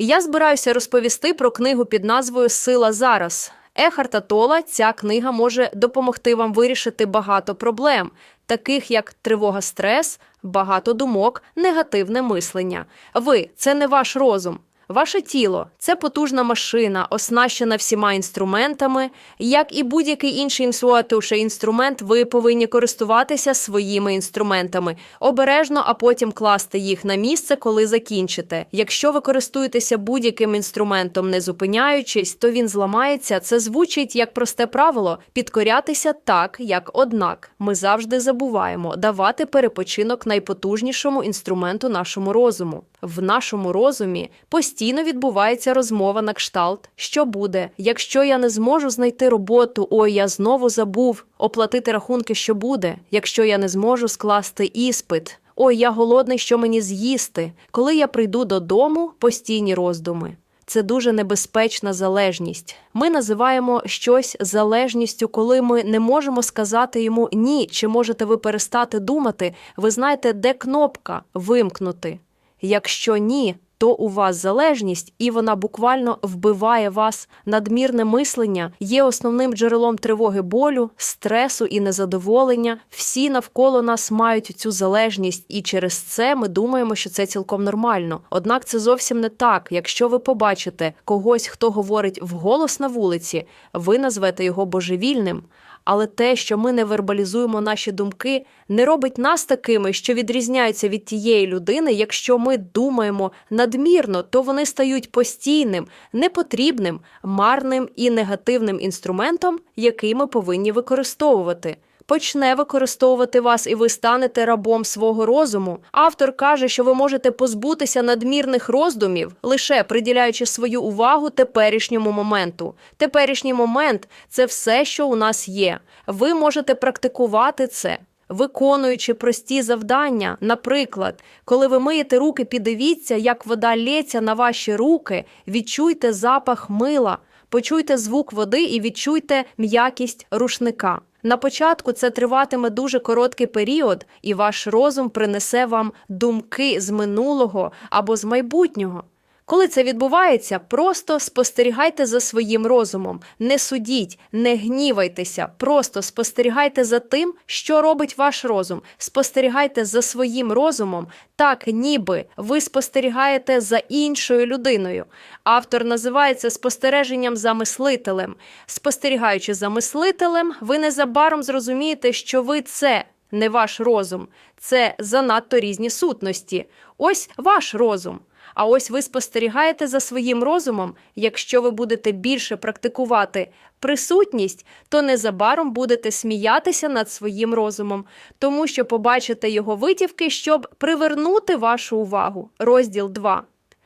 Я збираюся розповісти про книгу під назвою Сила зараз. Ехарта Тола ця книга може допомогти вам вирішити багато проблем, таких як тривога, стрес, багато думок, негативне мислення. Ви це не ваш розум. Ваше тіло це потужна машина, оснащена всіма інструментами. Як і будь-який інший інсуатуше інструмент, ви повинні користуватися своїми інструментами обережно, а потім класти їх на місце, коли закінчите. Якщо ви користуєтеся будь-яким інструментом, не зупиняючись, то він зламається. Це звучить як просте правило підкорятися так, як однак. Ми завжди забуваємо давати перепочинок найпотужнішому інструменту нашому розуму. В нашому розумі постійно відбувається розмова на кшталт, що буде, якщо я не зможу знайти роботу, ой, я знову забув оплатити рахунки, що буде, якщо я не зможу скласти іспит. Ой, я голодний, що мені з'їсти. Коли я прийду додому, постійні роздуми. Це дуже небезпечна залежність. Ми називаємо щось залежністю, коли ми не можемо сказати йому ні, чи можете ви перестати думати. Ви знаєте, де кнопка вимкнути. Якщо ні, то у вас залежність, і вона буквально вбиває вас. Надмірне мислення є основним джерелом тривоги болю, стресу і незадоволення. Всі навколо нас мають цю залежність, і через це ми думаємо, що це цілком нормально. Однак це зовсім не так. Якщо ви побачите когось, хто говорить вголос на вулиці, ви назвете його божевільним. Але те, що ми не вербалізуємо наші думки, не робить нас такими, що відрізняються від тієї людини. Якщо ми думаємо надмірно, то вони стають постійним, непотрібним, марним і негативним інструментом, який ми повинні використовувати. Почне використовувати вас, і ви станете рабом свого розуму. Автор каже, що ви можете позбутися надмірних роздумів, лише приділяючи свою увагу теперішньому моменту. Теперішній момент це все, що у нас є. Ви можете практикувати це. Виконуючи прості завдання, наприклад, коли ви миєте руки, піддивіться, як вода лється на ваші руки, відчуйте запах мила, почуйте звук води і відчуйте м'якість рушника. На початку це триватиме дуже короткий період, і ваш розум принесе вам думки з минулого або з майбутнього. Коли це відбувається, просто спостерігайте за своїм розумом, не судіть, не гнівайтеся, просто спостерігайте за тим, що робить ваш розум. Спостерігайте за своїм розумом, так ніби ви спостерігаєте за іншою людиною. Автор називає це спостереженням за мислителем. Спостерігаючи за мислителем, ви незабаром зрозумієте, що ви це. Не ваш розум, це занадто різні сутності. Ось ваш розум. А ось ви спостерігаєте за своїм розумом. Якщо ви будете більше практикувати присутність, то незабаром будете сміятися над своїм розумом, тому що побачите його витівки, щоб привернути вашу увагу. Розділ 2.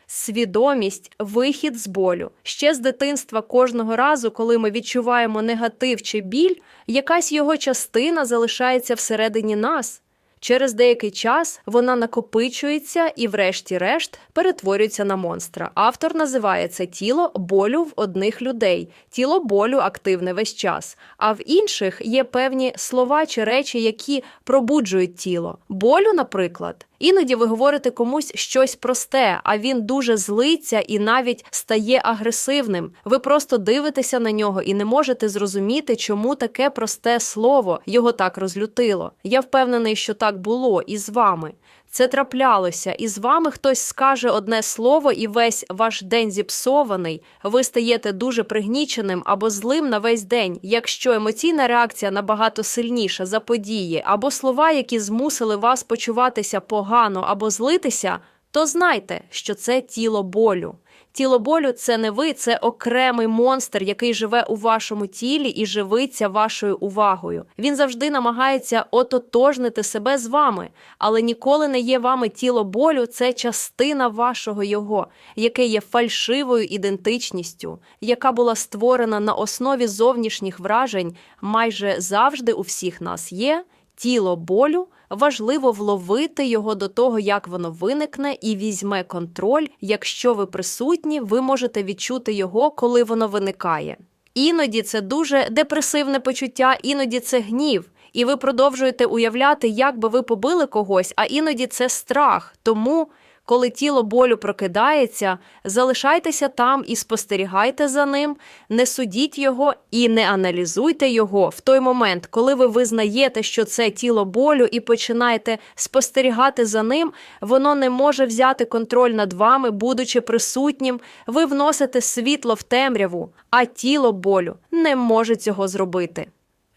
Свідомість, вихід з болю. Ще з дитинства кожного разу, коли ми відчуваємо негатив чи біль, якась його частина залишається всередині нас. Через деякий час вона накопичується і, врешті-решт, перетворюється на монстра. Автор називає це тіло болю в одних людей. Тіло болю активне весь час, а в інших є певні слова чи речі, які пробуджують тіло. Болю, наприклад. Іноді ви говорите комусь щось просте, а він дуже злиться і навіть стає агресивним. Ви просто дивитеся на нього і не можете зрозуміти, чому таке просте слово його так розлютило. Я впевнений, що так було і з вами. Це траплялося, і з вами хтось скаже одне слово, і весь ваш день зіпсований. Ви стаєте дуже пригніченим або злим на весь день, якщо емоційна реакція набагато сильніша за події, або слова, які змусили вас почуватися погано або злитися, то знайте, що це тіло болю. Тіло болю це не ви, це окремий монстр, який живе у вашому тілі і живиться вашою увагою. Він завжди намагається ототожнити себе з вами, але ніколи не є вами тіло болю, це частина вашого його, яке є фальшивою ідентичністю, яка була створена на основі зовнішніх вражень. Майже завжди у всіх нас є тіло болю. Важливо вловити його до того, як воно виникне, і візьме контроль. Якщо ви присутні, ви можете відчути його, коли воно виникає. Іноді це дуже депресивне почуття, іноді це гнів. І ви продовжуєте уявляти, як би ви побили когось, а іноді це страх. Тому Коли тіло болю прокидається, залишайтеся там і спостерігайте за ним, не судіть його і не аналізуйте його в той момент, коли ви визнаєте, що це тіло болю, і починаєте спостерігати за ним, воно не може взяти контроль над вами, будучи присутнім. Ви вносите світло в темряву, а тіло болю не може цього зробити.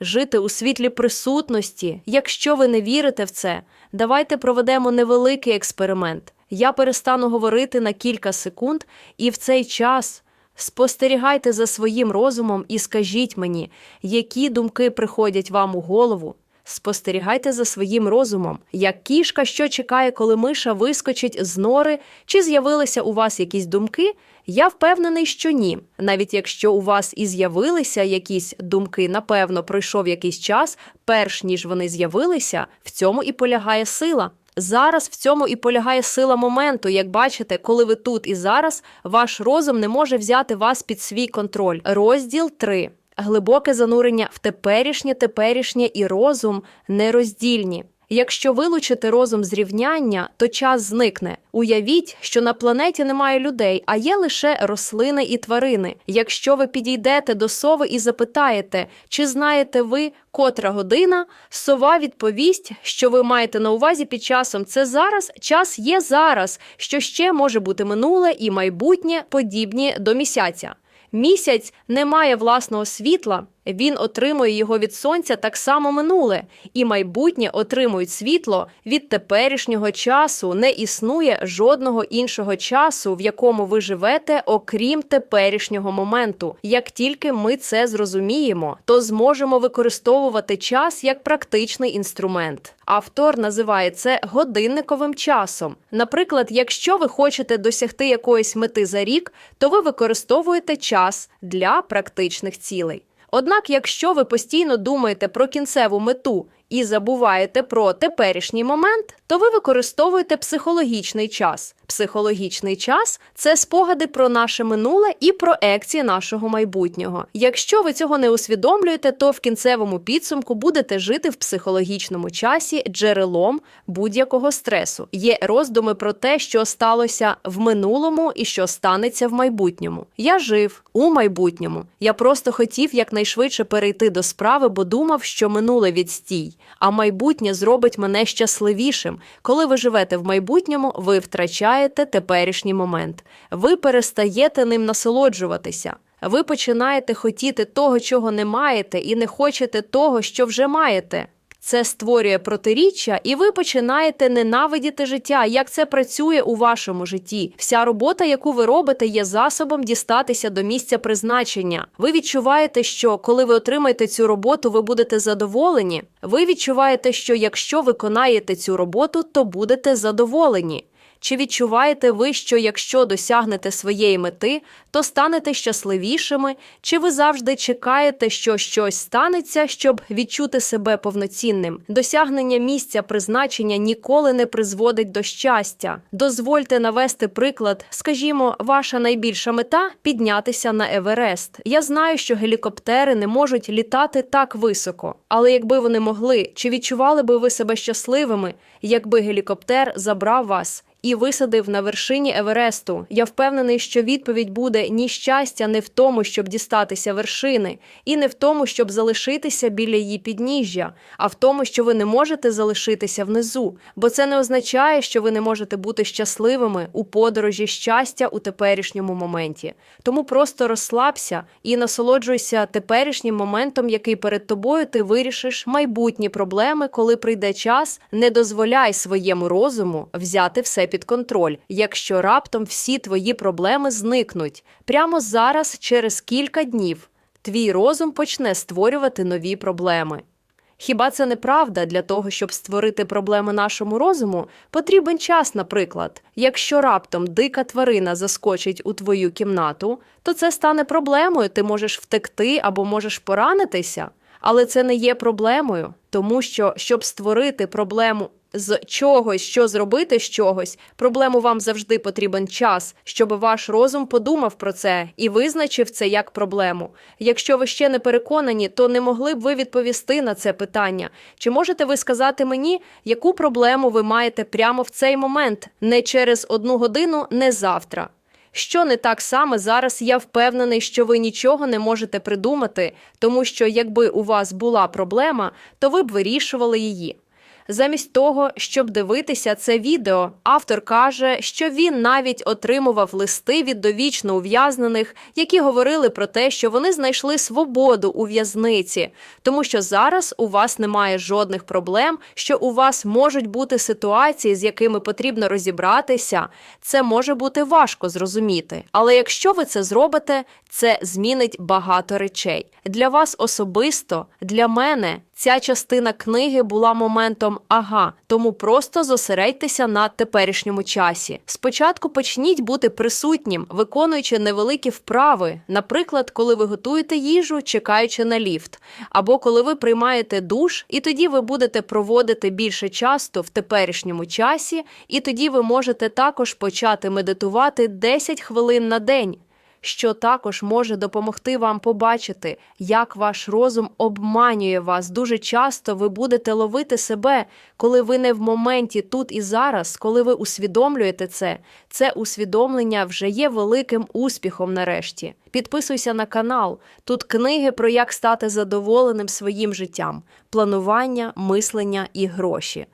Жити у світлі присутності, якщо ви не вірите в це, давайте проведемо невеликий експеримент. Я перестану говорити на кілька секунд, і в цей час спостерігайте за своїм розумом і скажіть мені, які думки приходять вам у голову. Спостерігайте за своїм розумом, як кішка, що чекає, коли миша вискочить з нори, чи з'явилися у вас якісь думки. Я впевнений, що ні. Навіть якщо у вас і з'явилися якісь думки, напевно, пройшов якийсь час, перш ніж вони з'явилися, в цьому і полягає сила. Зараз в цьому і полягає сила моменту. Як бачите, коли ви тут і зараз, ваш розум не може взяти вас під свій контроль. Розділ 3. Глибоке занурення в теперішнє, теперішнє і розум нероздільні. Якщо вилучити розум з рівняння, то час зникне. Уявіть, що на планеті немає людей, а є лише рослини і тварини. Якщо ви підійдете до сови і запитаєте, чи знаєте ви, котра година, сова відповість, що ви маєте на увазі під часом це зараз, час є зараз, що ще може бути минуле і майбутнє подібні до місяця. Місяць не має власного світла, він отримує його від сонця так само минуле, і майбутнє отримують світло від теперішнього часу. Не існує жодного іншого часу, в якому ви живете, окрім теперішнього моменту. Як тільки ми це зрозуміємо, то зможемо використовувати час як практичний інструмент. Автор називає це годинниковим часом. Наприклад, якщо ви хочете досягти якоїсь мети за рік, то ви використовуєте час для практичних цілей. Однак, якщо ви постійно думаєте про кінцеву мету і забуваєте про теперішній момент, то ви використовуєте психологічний час. Психологічний час це спогади про наше минуле і проекції нашого майбутнього. Якщо ви цього не усвідомлюєте, то в кінцевому підсумку будете жити в психологічному часі джерелом будь-якого стресу. Є роздуми про те, що сталося в минулому і що станеться в майбутньому. Я жив у майбутньому. Я просто хотів якнайшвидше перейти до справи, бо думав, що минуле відстій, а майбутнє зробить мене щасливішим. Коли ви живете в майбутньому, ви втрачаєте теперішній момент. Ви перестаєте ним насолоджуватися. Ви починаєте хотіти того, чого не маєте, і не хочете того, що вже маєте. Це створює протиріччя, і ви починаєте ненавидіти життя. Як це працює у вашому житті? Вся робота, яку ви робите, є засобом дістатися до місця призначення. Ви відчуваєте, що коли ви отримаєте цю роботу, ви будете задоволені. Ви відчуваєте, що якщо виконаєте цю роботу, то будете задоволені. Чи відчуваєте ви, що якщо досягнете своєї мети, то станете щасливішими? Чи ви завжди чекаєте, що щось станеться, щоб відчути себе повноцінним? Досягнення місця призначення ніколи не призводить до щастя. Дозвольте навести приклад. Скажімо, ваша найбільша мета піднятися на Еверест. Я знаю, що гелікоптери не можуть літати так високо, але якби вони могли, чи відчували би ви себе щасливими, якби гелікоптер забрав вас? І висадив на вершині Евересту. Я впевнений, що відповідь буде ні щастя не в тому, щоб дістатися вершини, і не в тому, щоб залишитися біля її підніжжя, а в тому, що ви не можете залишитися внизу, бо це не означає, що ви не можете бути щасливими у подорожі щастя у теперішньому моменті. Тому просто розслабся і насолоджуйся теперішнім моментом, який перед тобою ти вирішиш майбутні проблеми, коли прийде час. Не дозволяй своєму розуму взяти все під контроль, якщо раптом всі твої проблеми зникнуть прямо зараз, через кілька днів, твій розум почне створювати нові проблеми. Хіба це не правда для того, щоб створити проблеми нашому розуму? Потрібен час, наприклад. Якщо раптом дика тварина заскочить у твою кімнату, то це стане проблемою. Ти можеш втекти або можеш поранитися. Але це не є проблемою, тому що щоб створити проблему з чогось, що зробити з чогось. Проблему вам завжди потрібен час, щоб ваш розум подумав про це і визначив це як проблему. Якщо ви ще не переконані, то не могли б ви відповісти на це питання. Чи можете ви сказати мені, яку проблему ви маєте прямо в цей момент, не через одну годину, не завтра? Що не так саме зараз, я впевнений, що ви нічого не можете придумати, тому що якби у вас була проблема, то ви б вирішували її. Замість того, щоб дивитися це відео, автор каже, що він навіть отримував листи від довічно ув'язнених, які говорили про те, що вони знайшли свободу у в'язниці, тому що зараз у вас немає жодних проблем, що у вас можуть бути ситуації, з якими потрібно розібратися. Це може бути важко зрозуміти. Але якщо ви це зробите, це змінить багато речей. Для вас особисто, для мене ця частина книги була моментом ага, тому просто зосередьтеся на теперішньому часі. Спочатку почніть бути присутнім, виконуючи невеликі вправи, наприклад, коли ви готуєте їжу, чекаючи на ліфт, або коли ви приймаєте душ, і тоді ви будете проводити більше часу в теперішньому часі, і тоді ви можете також почати медитувати 10 хвилин на день що також може допомогти вам побачити, як ваш розум обманює вас. Дуже часто ви будете ловити себе, коли ви не в моменті тут і зараз, коли ви усвідомлюєте це. Це усвідомлення вже є великим успіхом нарешті. Підписуйся на канал. Тут книги про як стати задоволеним своїм життям, планування, мислення і гроші.